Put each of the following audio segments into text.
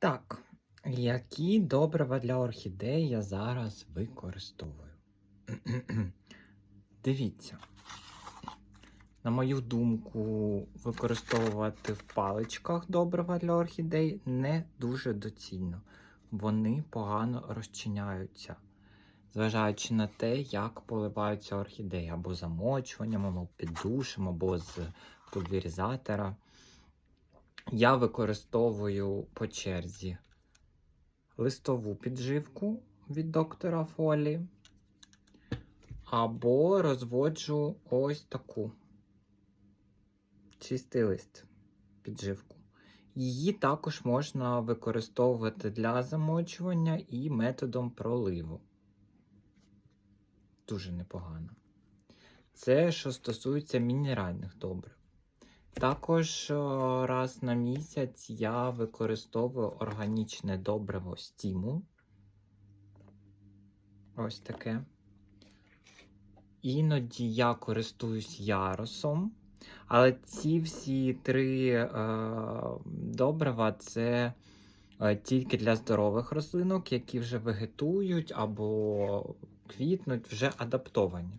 Так, які добрива для орхідей я зараз використовую? Дивіться. На мою думку, використовувати в паличках добрива для орхідей не дуже доцільно. Вони погано розчиняються, зважаючи на те, як поливаються орхідеї або замочуванням, або під душем, або з пульверізатора. Я використовую по черзі листову підживку від доктора Фолі. Або розводжу ось таку чистий лист підживку. Її також можна використовувати для замочування і методом проливу. Дуже непогано. Це що стосується мінеральних добрив. Також раз на місяць я використовую органічне добриво стімул. Ось таке. Іноді я користуюсь яросом, але ці всі три е, добрива це е, тільки для здорових рослинок, які вже вегетують або квітнуть, вже адаптовані.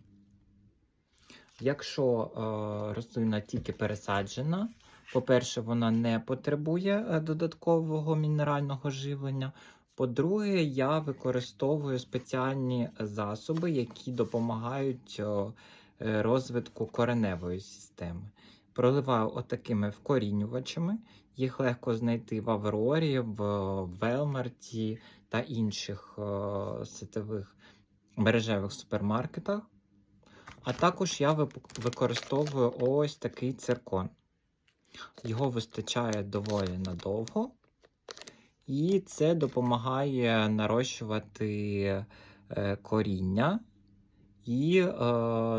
Якщо е, рослина тільки пересаджена, по-перше, вона не потребує е, додаткового мінерального живлення. По-друге, я використовую спеціальні засоби, які допомагають е, е, розвитку кореневої системи. Проливаю отакими вкорінювачами. Їх легко знайти в Аврорі, в Велмарті та інших е, сетевих мережевих супермаркетах. А також я використовую ось такий циркон. Його вистачає доволі надовго, і це допомагає нарощувати е, коріння і е,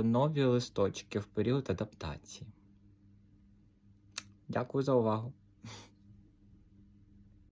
нові листочки в період адаптації. Дякую за увагу!